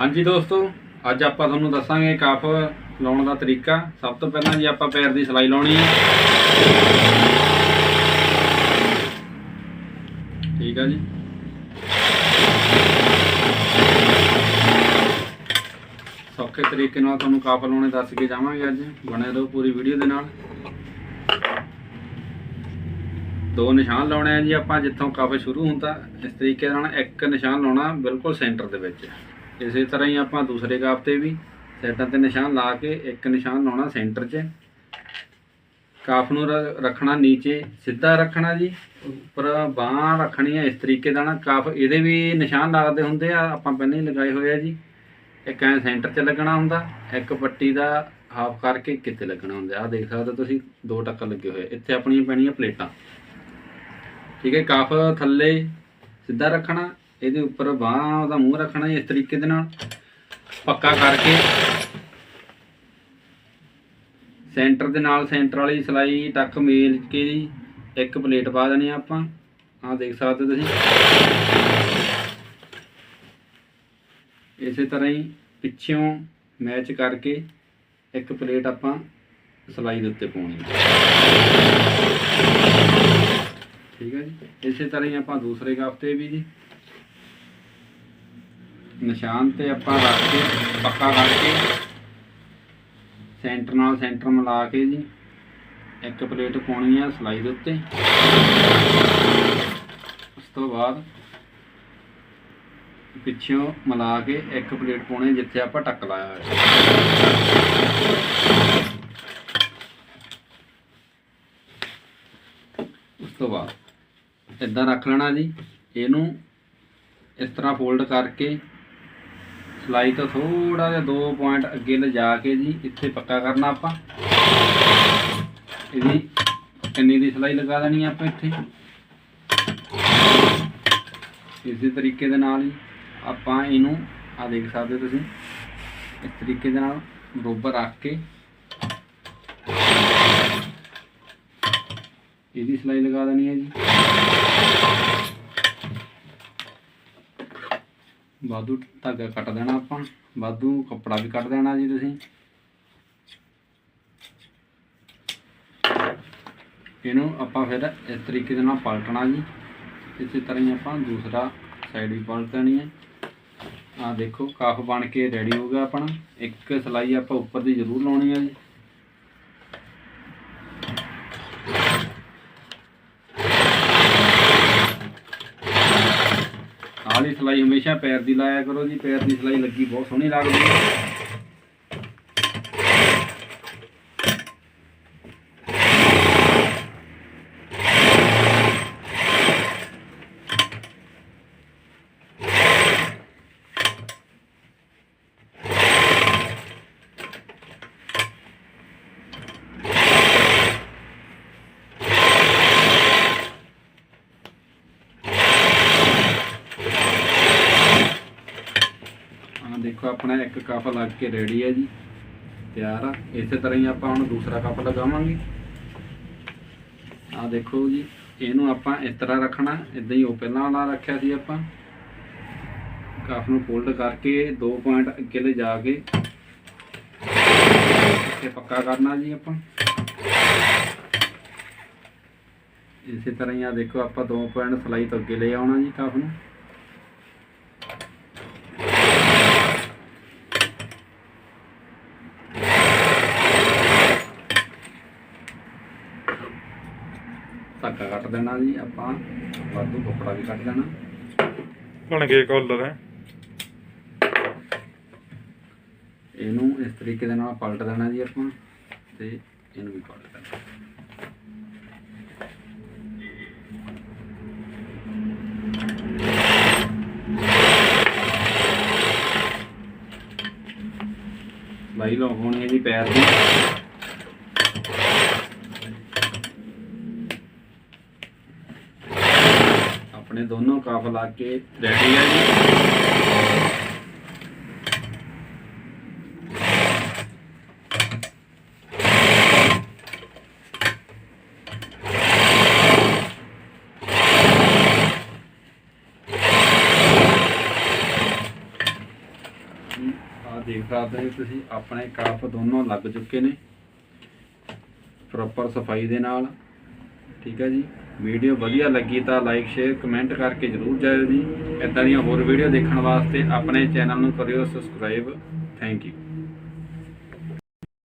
ਹਾਂਜੀ ਦੋਸਤੋ, ਅੱਜ ਆਪਾਂ ਤੁਹਾਨੂੰ ਦੱਸਾਂਗੇ ਕਫ ਲਾਉਣ ਦਾ ਤਰੀਕਾ। ਸਭ ਤੋਂ ਪਹਿਲਾਂ ਜੀ ਆਪਾਂ ਪੈਰ ਦੀ ਸਲਾਈ ਲਾਉਣੀ ਹੈ ਠੀਕ ਆ ਜੀ। ਸੌਖੇ ਤਰੀਕੇ ਨਾਲ ਤੁਹਾਨੂੰ ਕਫ ਲਾਉਣੇ ਦੱਸ ਕੇ ਜਾਵਾਂਗੇ ਅੱਜ। ਬਣੇ ਰਹੋ ਪੂਰੀ ਵੀਡੀਓ ਦੇ ਨਾਲ। ਦੋ ਨਿਸ਼ਾਨ ਲਾਉਣੇ ਆ ਜੀ ਆਪਾਂ, ਜਿੱਥੋਂ ਕਫ ਸ਼ੁਰੂ ਹੁੰਦਾ, ਇਸ ਤਰੀਕੇ ਨਾਲ ਇੱਕ ਨਿਸ਼ਾਨ ਲਾਉਣਾ ਬਿਲਕੁਲ ਸੈਂਟਰ ਦੇ ਵਿੱਚ। ਇਸੇ ਤਰ੍ਹਾਂ ਹੀ ਆਪਾਂ ਦੂਸਰੇ ਕਾਪ ਤੇ ਵੀ ਸੈਟਾਂ ਤੇ ਨਿਸ਼ਾਨ ਲਾ ਕੇ ਇੱਕ ਨਿਸ਼ਾਨ ਲਾਉਣਾ ਸੈਂਟਰ 'ਚ। ਕਾਫ ਨੂੰ ਰ- ਰੱਖਣਾ ਨੀਚੇ, ਸਿੱਧਾ ਰੱਖਣਾ ਜੀ, ਉੱਪਰ ਬਾਹਾਂ ਰੱਖਣੀ ਹੈ ਇਸ ਤਰੀਕੇ ਦਾ ਨਾ ਕਾਫ ਇਹਦੇ ਵੀ ਨਿਸ਼ਾਨ ਲੱਗਦੇ ਹੁੰਦੇ ਆ, ਆਪਾਂ ਪਹਿਲਾਂ ਹੀ ਲਗਾਏ ਹੋਏ ਆ ਜੀ। ਇੱਕ ਐ ਸੈਂਟਰ 'ਚ ਲੱਗਣਾ ਹੁੰਦਾ, ਇੱਕ ਪੱਟੀ ਦਾ ਹਾਫ ਕਰਕੇ ਕਿਤੇ ਲੱਗਣਾ ਹੁੰਦਾ। ਆ ਦੇਖ ਸਕਦੇ ਹੋ ਤੁਸੀਂ, ਦੋ ਟੱਕਰ ਲੱਗੇ ਹੋਏ ਇੱਥੇ ਆਪਣੀਆਂ ਪੈਣੀਆਂ ਪਲੇਟਾਂ। ਠੀਕ ਹੈ, ਕਫ ਥੱਲੇ ਸਿੱਧਾ ਰੱਖਣਾ ਇਹਦੇ ਉੱਪਰ ਬਾਹਾਂ ਦਾ ਮੂੰਹ ਰੱਖਣਾ ਇਸ ਤਰੀਕੇ ਦੇ ਨਾਲ। ਪੱਕਾ ਕਰਕੇ। ਸੈਂਟਰ ਦੇ ਨਾਲ ਸੈਂਟਰ ਵਾਲੀ ਸਲਾਈ ਟੱਕ ਮੇਲ ਕੇ ਜੀ, ਇੱਕ ਪਲੇਟ ਪਾ ਦੇਣੀ ਆਪਾਂ। ਆਹ ਦੇਖ ਸਕਦੇ ਤੁਸੀਂ। ਇਸੇ ਤਰ੍ਹਾਂ ਹੀ ਪਿੱਛੋਂ ਮੈਚ ਕਰਕੇ ਇੱਕ ਪਲੇਟ ਆਪਾਂ ਸਲਾਈ ਦੇ ਉੱਤੇ ਪਾਉਣੀ ਠੀਕ ਹੈ ਜੀ। ਇਸੇ ਤਰ੍ਹਾਂ ਹੀ ਆਪਾਂ ਦੂਸਰੇ ਕੱਪ ਵੀ ਜੀ ਨਿਸ਼ਾਨ ਤੇ ਆਪਾਂ ਰੱਖ ਕੇ, ਪੱਕਾ ਕਰਕੇ ਸੈਂਟਰ ਨਾਲ ਸੈਂਟਰ ਮਿਲਾ ਕੇ ਜੀ, ਇੱਕ ਪਲੇਟ ਪਾਉਣੀ ਆ ਸਲਾਈ ਦੇ ਉੱਤੇ। ਉਸ ਤੋਂ ਬਾਅਦ ਪਿੱਛੋਂ ਮਿਲਾ ਕੇ ਇੱਕ ਪਲੇਟ ਪਾਉਣੀ ਜਿੱਥੇ ਆਪਾਂ ਟੱਕ ਲਾਇਆ ਹੋਇਆ। ਉਸ ਤੋਂ ਬਾਅਦ ਇਦਾਂ ਰੱਖ ਲੈਣਾ ਜੀ, ਇਹਨੂੰ ਇਸ ਤਰ੍ਹਾਂ ਫੋਲਡ ਕਰਕੇ ਸਲਾਈ ਤੋਂ ਥੋੜਾ ਜਿਹਾ 2 ਪੁਆਇੰਟ ਅੱਗੇ ਲਿਜਾ ਕੇ ਜੀ, ਇੱਥੇ ਪੱਕਾ ਕਰਨਾ ਆਪਾਂ। ਇਹਦੀ ਕੰਨੀ ਦੀ ਸਲਾਈ ਲਗਾ ਦੇਣੀ ਆਪਾਂ ਇੱਥੇ। ਇਸੇ ਤਰੀਕੇ ਦੇ ਨਾਲ ਹੀ ਆਪਾਂ ਇਹਨੂੰ ਆ ਦੇਖ ਸਕਦੇ ਹੋ ਤੁਸੀਂ, ਇਸ ਤਰੀਕੇ ਦੇ ਨਾਲ ਬਰੋਬਰ ਰੱਖ ਕੇ ਇਹਦੀ ਸਲਾਈ ਲਗਾ ਦੇਣੀ ਹੈ ਜੀ। ਵਾਧੂ ਧਾਗਾ ਕੱਟ ਦੇਣਾ ਆਪਾਂ, ਵਾਧੂ ਕੱਪੜਾ ਵੀ ਕੱਟ ਦੇਣਾ ਜੀ ਤੁਸੀਂ। ਇਹਨੂੰ ਆਪਾਂ ਫਿਰ ਇਸ ਤਰੀਕੇ ਦੇ ਨਾਲ ਪਲਟਣਾ ਜੀ। ਇਸੇ ਤਰ੍ਹਾਂ ਹੀ ਆਪਾਂ ਦੂਸਰਾ ਸਾਈਡ ਵੀ ਪਲਟ ਦੇਣੀ ਹੈ। ਆ ਦੇਖੋ, ਕਾਫ ਬਣ ਕੇ ਰੈਡੀ ਹੋ ਗਿਆ ਆਪਣਾ। ਇੱਕ ਸਲਾਈ ਆਪਾਂ ਉੱਪਰ ਦੀ ਜ਼ਰੂਰ ਲਾਉਣੀ ਹੈ ਜੀ। ਆਲੀ ਸਲਾਈ ਹਮੇਸ਼ਾ ਪੈਰ ਦੀ ਲਾਇਆ ਕਰੋ ਜੀ, ਪੈਰ ਦੀ ਸਲਾਈ ਲੱਗੀ, ਬਹੁਤ ਸੋਹਣੀ ਲੱਗਦੀ ਹੈ ਆਹ ਦੇਖੋ, ਆਪਣਾ ਇੱਕ ਕੱਪ ਲੱਗ ਕੇ ਰੈਡੀ ਹੈ ਜੀ। ਤਿਆਰ ਆ। ਇਸੇ ਤਰ੍ਹਾਂ ਹੀ ਆਪਾਂ ਹੁਣ ਦੂਸਰਾ ਕੱਪ ਲਗਾਵਾਂਗੇ। ਆਹ ਦੇਖੋ ਜੀ, ਇਹਨੂੰ ਆਪਾਂ ਇਸ ਤਰ੍ਹਾਂ ਰੱਖਣਾ। ਇਦਾਂ ਹੀ ਉਹ ਪਹਿਲਾਂ ਵਾਲਾ ਰੱਖਿਆ ਸੀ ਆਪਾਂ। ਕੱਪ ਨੂੰ ਫੋਲਡ ਕਰਕੇ 2 ਪੁਆਇੰਟ ਅੱਗੇ ਲੈ ਜਾ ਕੇ ਇੱਥੇ ਪੱਕਾ ਕਰਨਾ ਜੀ ਆਪਾਂ। ਇਸੇ ਤਰ੍ਹਾਂ ਹੀ ਆ ਦੇਖੋ, ਆਪਾਂ 2 ਪੁਆਇੰਟ ਸਲਾਈ ਤੋਂ ਅੱਗੇ ਲੈ ਆਉਣਾ ਜੀ ਕੱਪ ਨੂੰ। ਧਾਗਾ ਕੱਟ ਦੇਣਾ ਜੀ ਆਪਾਂ ਵਾਧੂ ਕੱਪੜਾ ਵੀ ਕੱਟ ਦੇਣਾ। ਬਣ ਗਏ ਕਾਲਰ ਹੈ ਇਹਨੂੰ ਇਸ ਤਰੀਕੇ ਦੇ ਨਾਲ ਪਲਟ ਦੇਣਾ ਜੀ ਆਪਾਂ ਤੇ ਇਹਨੂੰ ਵੀ ਪਲਟ ਦੇਣਾ। ਲਾਈ ਲਓ ਹੋਣੀ ਹੈ ਜੀ ਪੈਰ ਦੀ ਆਪਣੇ ਦੋਨੋਂ ਕਾਫ ਲਾ ਕੇ ਰੈਡੀ ਹੈ ਜੀ। ਦੇਖ ਸਕਦੇ ਹੋ ਤੁਸੀਂ, ਆਪਣੇ ਕਾਫ ਦੋਨੋਂ ਲੱਗ ਚੁੱਕੇ ਨੇ। ਪ੍ਰੋਪਰ ਸਫ਼ਾਈ ਦੇ ਨਾਲ, ਠੀਕ ਹੈ ਜੀ। ਵੀਡੀਓ ਵਧੀਆ ਲੱਗੀ ਤਾਂ ਲਾਈਕ ਸ਼ੇਅਰ ਕਮੈਂਟ ਕਰਕੇ ਜਰੂਰ ਜਾਇਓ ਜੀ। ਇਦਾਂ ਦੀਆਂ ਹੋਰ ਵੀਡੀਓ ਦੇਖਣ ਵਾਸਤੇ ਆਪਣੇ ਚੈਨਲ ਨੂੰ ਕਰਿਓ ਸਬਸਕ੍ਰਾਈਬ ਥੈਂਕ ਯੂ